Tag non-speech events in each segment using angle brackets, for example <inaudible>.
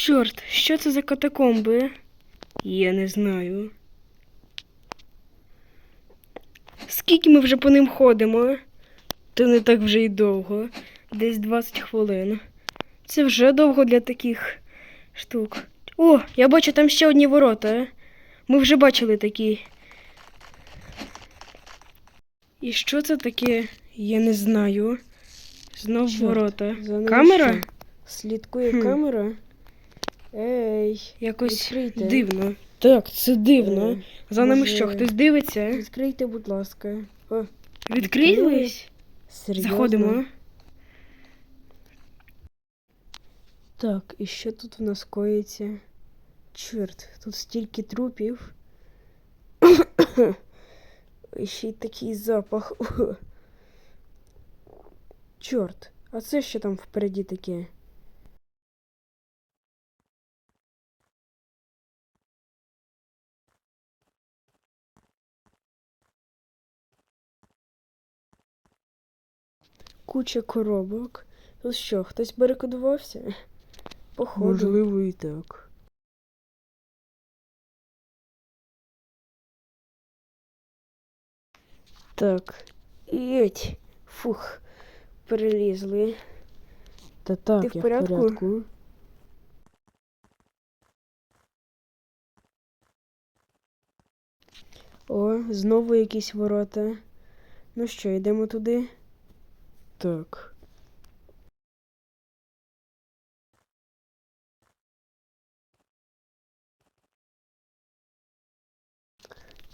Чорт, що це за катакомби? Я не знаю. Скільки ми вже по ним ходимо? Та не так вже й довго. Десь 20 хвилин. Це вже довго для таких штук. О, я бачу там ще одні ворота. Ми вже бачили такі. І що це таке? Я не знаю. Знов Чорт, ворота. За Камера? Слідкує Хм. камера. Ей, Якось відкрийте. дивно. Так, це дивно. Е, За нами може, що, хтось дивиться? Відкрийте, будь ласка. О, Відкрились? серйозно? Заходимо. Так, і що тут в нас коїться? Чорт, тут стільки трупів. <coughs> І ще й такий запах. <coughs> Чорт, а це що там впереді таке? Куча коробок. Тут що, хтось барикадувався? Походу. Можливо, і так. Так. Єть. Фух. Перелізли. Та так, Ти в я порядку? в порядку. О, знову якісь ворота. Ну що, йдемо туди? Так.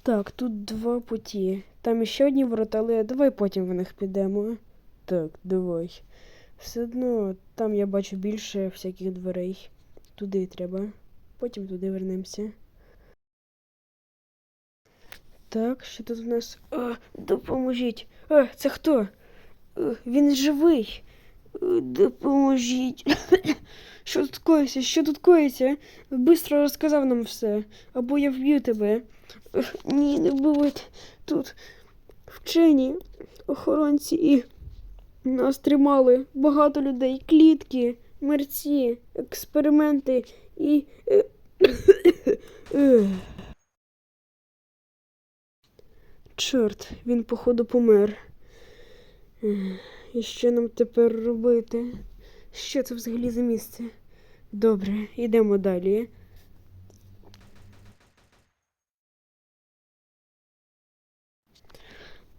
Так, тут два путі. Там іще одні ворота, але давай потім в них підемо. Так, давай. Все одно там я бачу більше всяких дверей. Туди треба. Потім туди вернемося. Так, що тут в нас? А, допоможіть. А, це хто? Е, Він живий. Е, Допоможіть. <coughs> Що тут коїться? Що тут коїться? Бистро розказав нам все. Або я вб'ю тебе. Е, Ні, не вбивайте. Тут вчені, охоронці і нас тримали багато людей, клітки, мерці, експерименти і. <coughs> Чорт, він, походу, помер. І що нам тепер робити? Що це взагалі за місце? Добре, йдемо далі.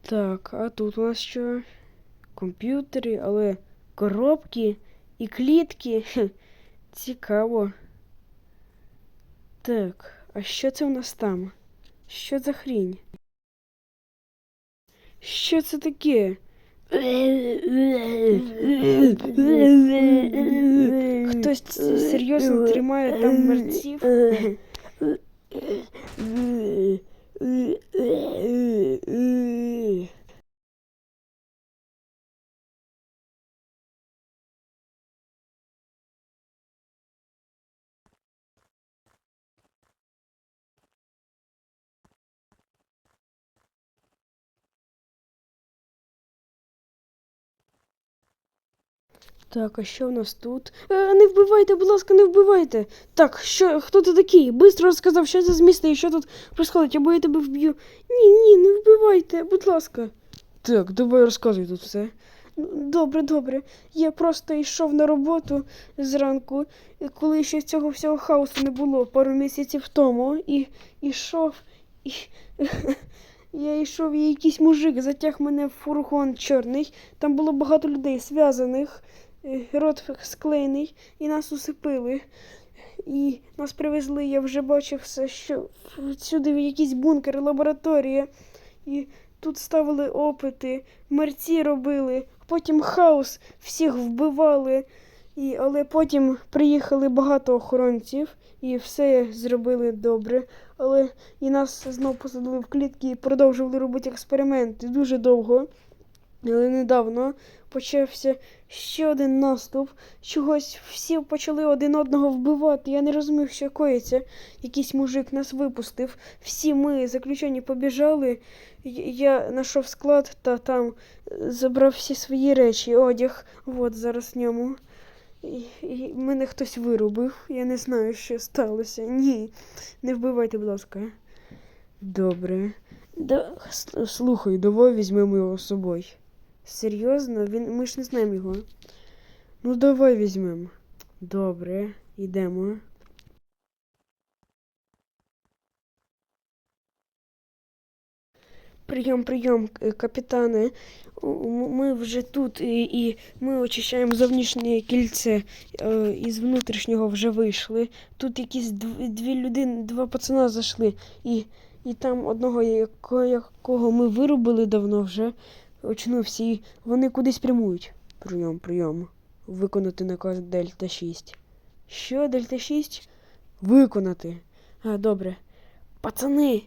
Так, а тут у нас що? Комп'ютери, але коробки і клітки. Цікаво. Так, а що це у нас там? Що за хрінь? Що це таке? Хтось серйозно тримає там мерців? <laughs> Так, а що в нас тут? Е, не вбивайте, будь ласка, не вбивайте. Так, що, хто ти такий? Бистро розказав, що це з міста і що тут происходить, або я тебе вб'ю. Ні, ні, не вбивайте, будь ласка. Так, давай розказуй тут все. Добре, добре. Я просто йшов на роботу зранку, коли ще цього всього хаосу не було пару місяців тому, і йшов, і <laughs> я йшов, і якийсь мужик затяг мене в фургон чорний. Там було багато людей зв'язаних, рот склеєний, і нас усипили. І нас привезли, я вже бачив все, що сюди якийсь бункер, лабораторія. І тут ставили опити, мерці робили, потім хаос, всіх вбивали. І, але потім приїхали багато охоронців і все зробили добре. Але і нас знов посадили в клітки і продовжували робити експерименти дуже довго. Але недавно почався ще один наступ. Чогось всі почали один одного вбивати. Я не розумів, що коїться. Якийсь мужик нас випустив. Всі ми, заключені, побіжали. Я знайшов склад та там забрав всі свої речі, одяг. От зараз в ньому. І, і мене хтось вирубив. Я не знаю, що сталося. Ні, не вбивайте, будь ласка. Добре. Да, Слухай, давай візьмемо його з собою. Серйозно, він ми ж не знаємо його. Ну, давай візьмемо. Добре, йдемо. Прийом, прийом, капітане. Ми вже тут і, і ми очищаємо зовнішнє кільце. е, Із внутрішнього вже вийшли. Тут якісь дв- дві людини, два пацана зайшли. І, і там одного, якого ми вирубили давно вже, очнувся, і вони кудись прямують. Прийом, прийом. Виконати наказ Дельта 6. Що, Дельта 6? Виконати. А, добре. Пацани,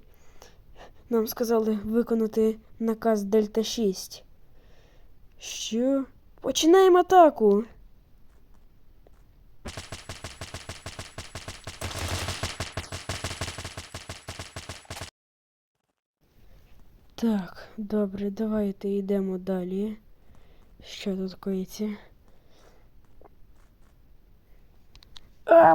нам сказали виконати наказ Дельта 6. Що? Починаємо атаку. Так, добре, давайте йдемо далі. Що тут коїться? А,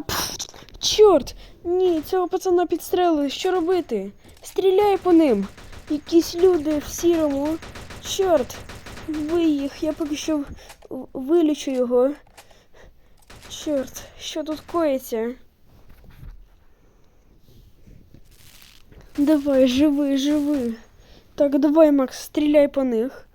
чорт! Ні, цього пацана підстрелили. Що робити? Стріляй по ним. Якісь люди в сірому. Чорт! Вбий їх, я поки що вилічу його. Чорт, що тут коїться? Давай, живи, живи. Так, давай, Макс, стріляй по них.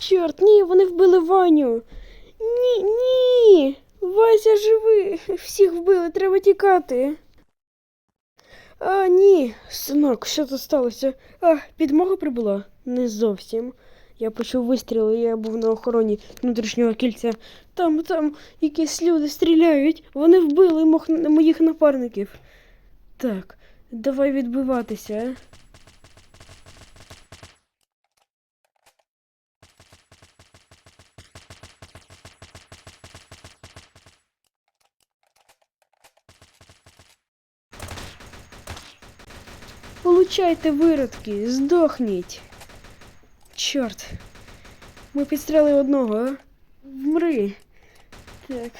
Чорт, ні, вони вбили Ваню. Ні, ні. Вася живий. <laughs> Всіх вбили, треба тікати. А, ні, синок, що тут сталося? А, підмога прибула? Не зовсім. Я почув вистріли, я був на охороні внутрішнього кільця. Там, там якісь люди стріляють. Вони вбили мох... моїх напарників. Так, давай відбиватися. Получайте виродки, здохніть. Чорт. Ми підстріли одного, а? Вмри. Так.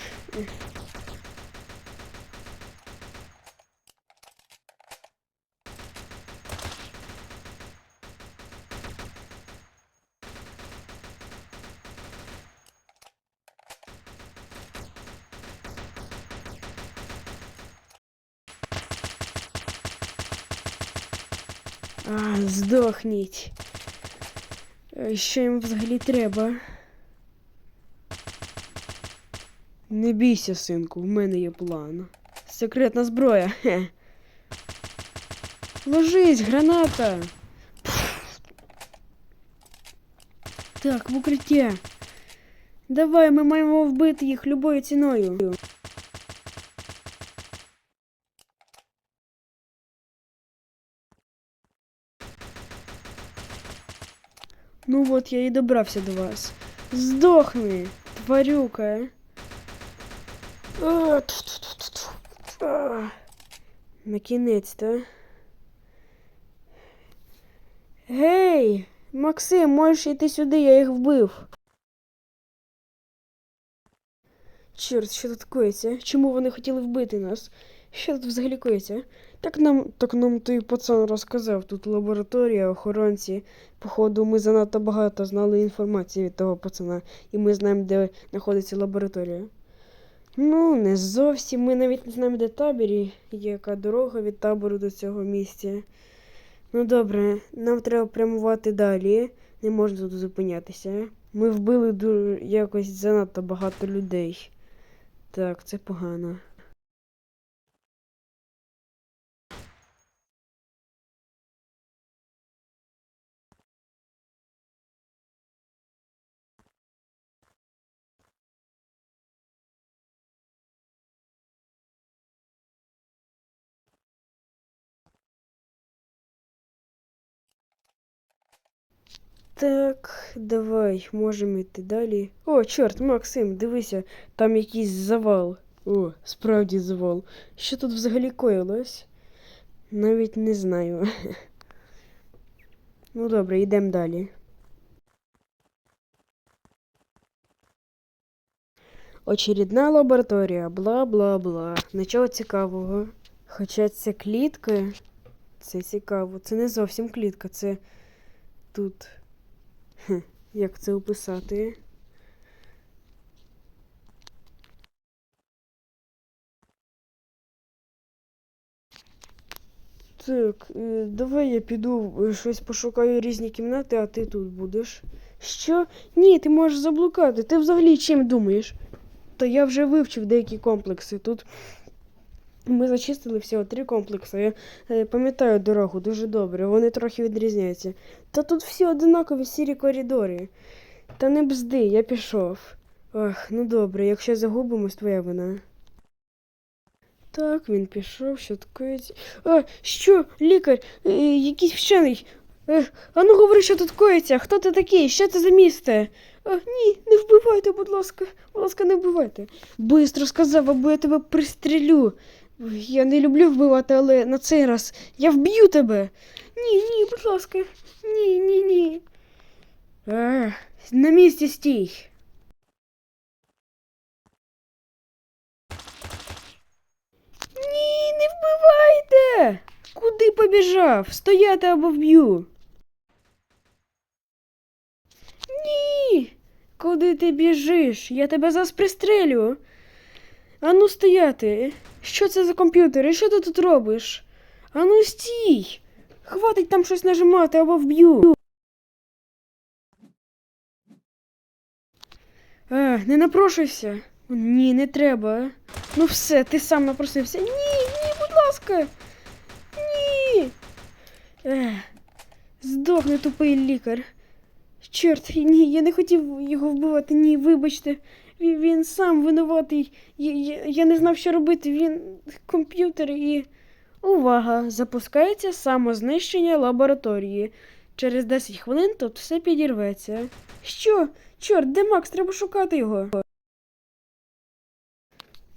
А, здохніть. Е, Що їм взагалі треба? Не бійся, синку, в мене є план. Секретна зброя. Хе. Ложись, граната. Так, в укриття. Давай, ми маємо вбити їх любою ціною. Ну от я і добрався до вас. Здохни, тварюка. Накінець-то. Гей, Максим, можеш йти сюди, я їх вбив. Чорт, що тут коїться? Чому вони хотіли вбити нас? Що тут взагалі коїться? Так нам, так нам той пацан розказав, тут лабораторія, охоронці. Походу, ми занадто багато знали інформації від того пацана, і ми знаємо, де знаходиться лабораторія. Ну, не зовсім. Ми навіть не знаємо, де табір і яка дорога від табору до цього місця. Ну добре, нам треба прямувати далі. Не можна тут зупинятися. Ми вбили якось занадто багато людей. Так, це погано. Так, давай, можемо йти далі. О, чорт, Максим, дивися, там якийсь завал. О, справді звол. Що тут взагалі коїлось? Навіть не знаю. <laughs> Ну добре, йдемо далі. Очередна лабораторія, бла-бла-бла. Нічого цікавого. Хоча це клітка. Це цікаво. Це не зовсім клітка, це тут. Як це описати? Так, е, давай я піду е, щось пошукаю різні кімнати, а ти тут будеш. Що? Ні, ти можеш заблукати. Ти взагалі чим думаєш? Та я вже вивчив деякі комплекси. Тут ми зачистили всього три комплекси. Я е, пам'ятаю дорогу дуже добре, вони трохи відрізняються. Та тут всі одинакові сірі коридори. Та не бзди, я пішов. Ах, ну добре, якщо загубимось, твоя вина. Так, він пішов, що таке. А, що, лікар, е, якийсь вчений. Е, а ну говори, що тут коїться. Хто ти такий? Що це за місце? А, ні, не вбивайте, будь ласка, будь ласка, не вбивайте. Бистро сказав, або я тебе пристрелю. Я не люблю вбивати, але на цей раз я вб'ю тебе. Ні, ні, будь ласка. Ні, ні, ні. А, на місці стій. Ні, не вбивайте. Куди побіжав? Стояти або вб'ю. Ні. Куди ти біжиш? Я тебе зараз пристрелю. Ану стояти. Що це за комп'ютер? І що ти тут робиш? Ану стій. Хватить там щось нажимати або вб'ю. А, не напрошуйся. Ні, не треба. Ну все, ти сам напросився. Ні, ні, будь ласка. Ні. Ех, здохне тупий лікар. Чорт, ні, я не хотів його вбивати, ні, вибачте. Він, сам винуватий. Я, я, я не знав, що робити. Він комп'ютер і. Увага! Запускається самознищення лабораторії. Через 10 хвилин тут все підірветься. Що? Чорт, де Макс? Треба шукати його.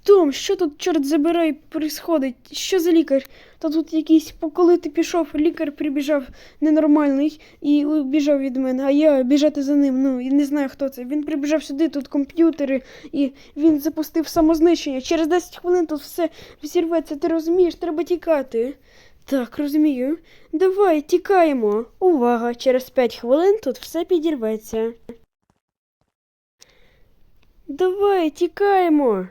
Том, що тут, чорт забирай, происходить? Що за лікар? Та тут якийсь, коли ти пішов, лікар прибіжав ненормальний і біжав від мене, а я біжати за ним, ну і не знаю хто це. Він прибіжав сюди, тут комп'ютери, і він запустив самознищення. Через 10 хвилин тут все взірветься, ти розумієш, треба тікати. Так, розумію. Давай, тікаємо. Увага, через 5 хвилин тут все підірветься. Давай, тікаємо.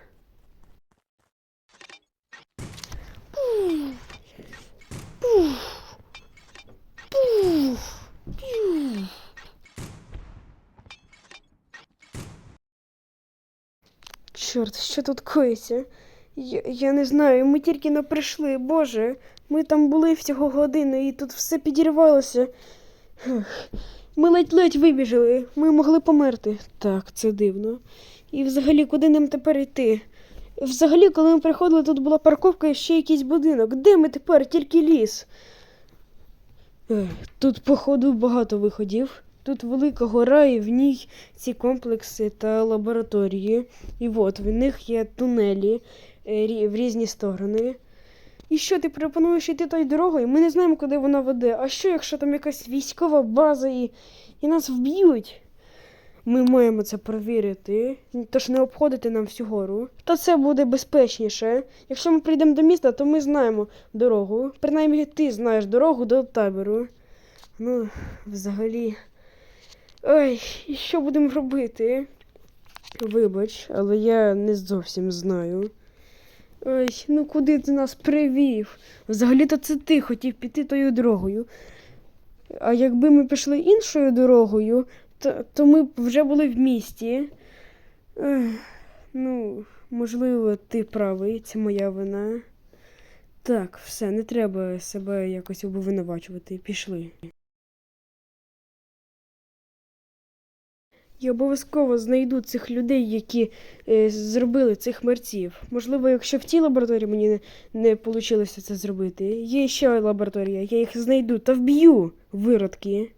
Чорт, що тут коїться? Я, я не знаю, ми тільки не прийшли, Боже. Ми там були всього годину і тут все підірвалося. Ми ледь-ледь вибіжали, ми могли померти. Так, це дивно. І взагалі, куди нам тепер йти? Взагалі, коли ми приходили, тут була парковка і ще якийсь будинок. Де ми тепер? Тільки ліс. Тут, походу, багато виходів. Тут велика гора, і в ній ці комплекси та лабораторії. І от в них є тунелі е, в різні сторони. І що ти пропонуєш йти тою дорогою? Ми не знаємо, куди вона веде. А що, якщо там якась військова база і, і нас вб'ють? Ми маємо це перевірити, тож не обходити нам всю гору. Та це буде безпечніше. Якщо ми прийдемо до міста, то ми знаємо дорогу. Принаймні ти знаєш дорогу до табору. Ну, взагалі. Ой, що будемо робити? Вибач, але я не зовсім знаю. Ой, ну куди ти нас привів? Взагалі-то це ти хотів піти тою дорогою. А якби ми пішли іншою дорогою, то, то ми б вже були в місті. Ех, ну, можливо, ти правий, це моя вина. Так, все, не треба себе якось обвинувачувати. Пішли. Я обов'язково знайду цих людей, які е, зробили цих мерців. Можливо, якщо в тій лабораторії мені не, не вийшло це зробити. Є ще лабораторія, я їх знайду та вб'ю, виродки.